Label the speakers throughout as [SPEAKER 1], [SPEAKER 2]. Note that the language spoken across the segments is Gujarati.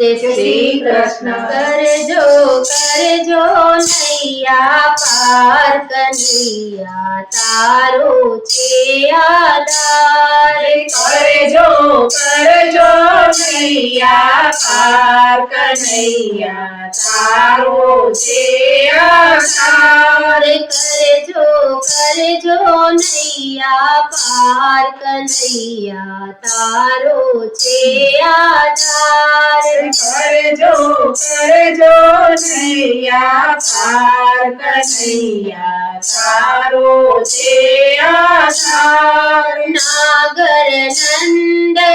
[SPEAKER 1] જય શ્રી કૃષ્ણ કરજો કરજો નૈયા પાર કનૈયા તારો છે આધાર
[SPEAKER 2] કરજો કરજો નૈયા પાર કનૈયા તારો છે આધાર
[SPEAKER 1] કરજો કરજો નૈયા પાર કનૈયા તારો છે આધાર
[SPEAKER 2] કરજો કરજો નૈયા પાર કનૈયા તારો છે આધાર.
[SPEAKER 1] નાગર નંદજી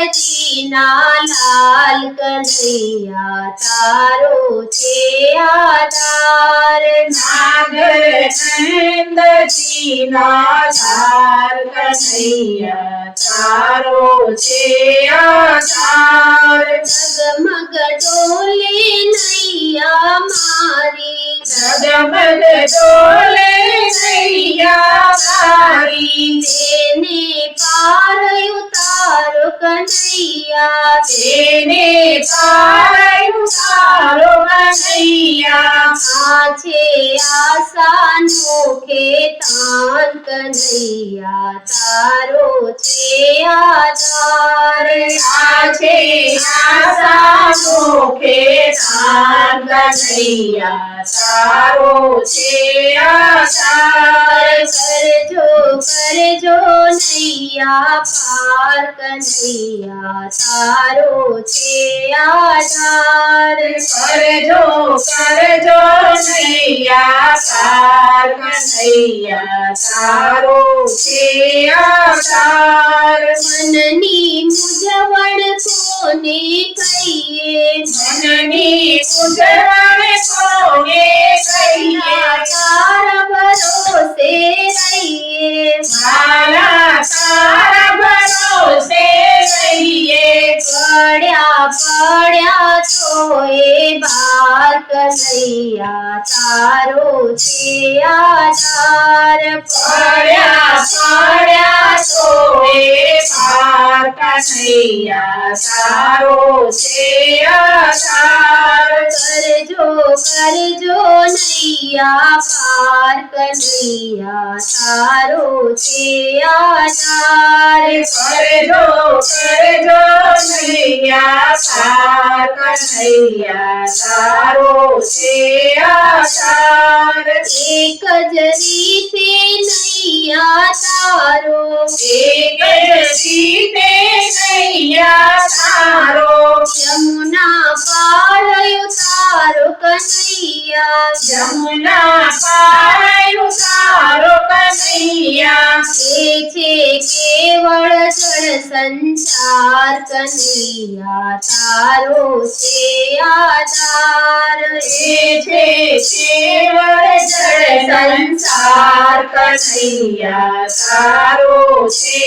[SPEAKER 1] ના લાલ કનૈયા તારો છે આધાર
[SPEAKER 2] નાગર નંદજી નાધાર કનૈયા તારો છે આધાર
[SPEAKER 1] જગમગ ડોલે નૈયા મારી
[SPEAKER 2] જગમગ ડોલે નૈયા તારી
[SPEAKER 1] તેને પાર ઉતારો કનૈયા
[SPEAKER 2] તેને सानोखे
[SPEAKER 1] तान कन्हैया तारो छे आधार। आछे सानोखे
[SPEAKER 2] तान कन्हैया तारो छे आधार। कर जो कर
[SPEAKER 1] जो नैया पार कन्हैया तारो छे आधार। कर
[SPEAKER 2] जो कर जो नैया કનૈયા તારો છે આધાર
[SPEAKER 1] મનની મુજવણ કોને કહીએ
[SPEAKER 2] મનની ઉજવણ કોને કહીએ
[SPEAKER 1] તારા ભરોસે રહીએ
[SPEAKER 2] મારા તારા ભરોસે રહીએ
[SPEAKER 1] પડ્યા પડ્યા તો એ નૈયા તારો છે આધાર.
[SPEAKER 2] પડ્યા પડ્યા સોએ એ પાર કનૈયા તારો છે આધાર.
[SPEAKER 1] કરજો કરજો નૈયા પાર. કનૈયા તારો છે આધાર.
[SPEAKER 2] કરજો કરજો નૈયા પાર કનૈયા તારો છે આધાર.
[SPEAKER 1] એક જ રીતે નૈયા તારો.
[SPEAKER 2] એક જ રીતે નૈયા તારો.
[SPEAKER 1] યમુના પાળયો તારો કનૈયા
[SPEAKER 2] જમુના તારો કનૈયા.
[SPEAKER 1] એ છે કેવળ જળ સંચાર કનૈયા તારો છે આધાર.
[SPEAKER 2] એ છે કેવળ જળ કનૈયા, તારો છે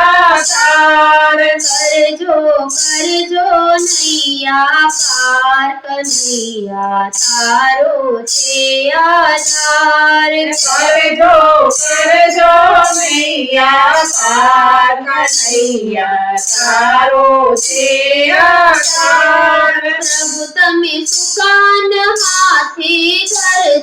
[SPEAKER 2] આસાર
[SPEAKER 1] કરજો કરજો નૈયા, પાર કનૈયા સારો છે આસાર
[SPEAKER 2] કરજો કરજો નૈયા, પાર કનૈયા સારો છે આસાર
[SPEAKER 1] પ્રભુ, તમે સુકાન હાથે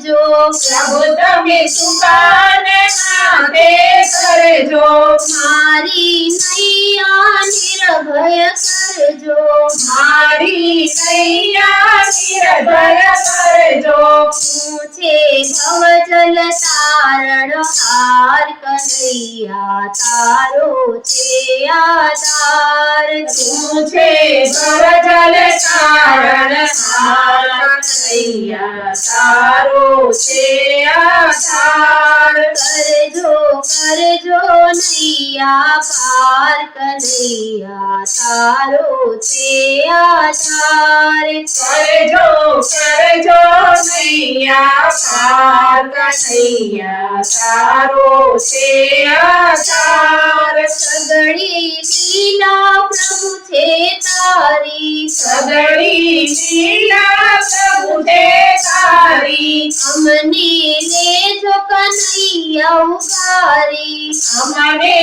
[SPEAKER 1] કરજો.
[SPEAKER 2] પ્રભુ તમે સુકાન નાથે કરજો.
[SPEAKER 1] મારી નૈયા નિર્ભય કરજો.
[SPEAKER 2] મારી નૈયા નિર્ભય કરજો.
[SPEAKER 1] હું છે ભવજલ તારણ હાર કનૈયા તારો છે આધાર
[SPEAKER 2] તું છે ભવજલ તારણ સાર કનૈયા તારો છે આધાર.
[SPEAKER 1] होकर जो नैया पार कैया तारो से आचार
[SPEAKER 2] कर जो कर जो नैया पार कन्हैया तारो
[SPEAKER 1] से आचार सगड़ी लीला प्रभु
[SPEAKER 2] थे तारी। सगड़ी लीला प्रभु थे તારી
[SPEAKER 1] અમને લેજો કનૈયા ઉગારી
[SPEAKER 2] અમને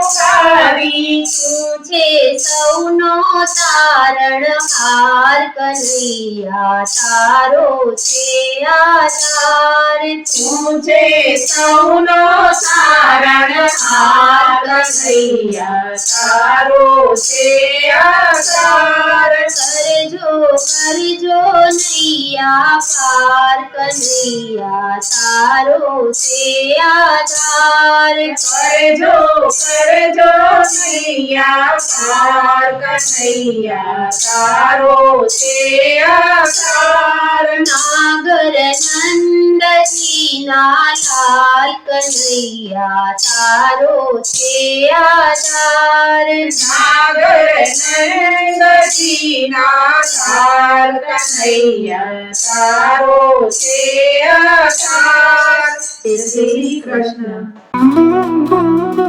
[SPEAKER 2] ઉગારી
[SPEAKER 1] તું છે સૌનો તારણ હાર કનૈયા તારો છે આધાર.
[SPEAKER 2] તું છે સૌનો તારણહાર કનૈયા તારો છે
[SPEAKER 1] નૈયા પાર કનૈયા તારો છે આધાર
[SPEAKER 2] કરજો કરજો નૈયા પાર કનૈયા તારો છે આધાર
[SPEAKER 1] નાગર નંદજી ના લાલ કનૈયા તારો છે આધાર
[SPEAKER 2] નાગર નંદજીના લાલ કનૈયા તારો છે આધાર શ્રી કૃષ્ણ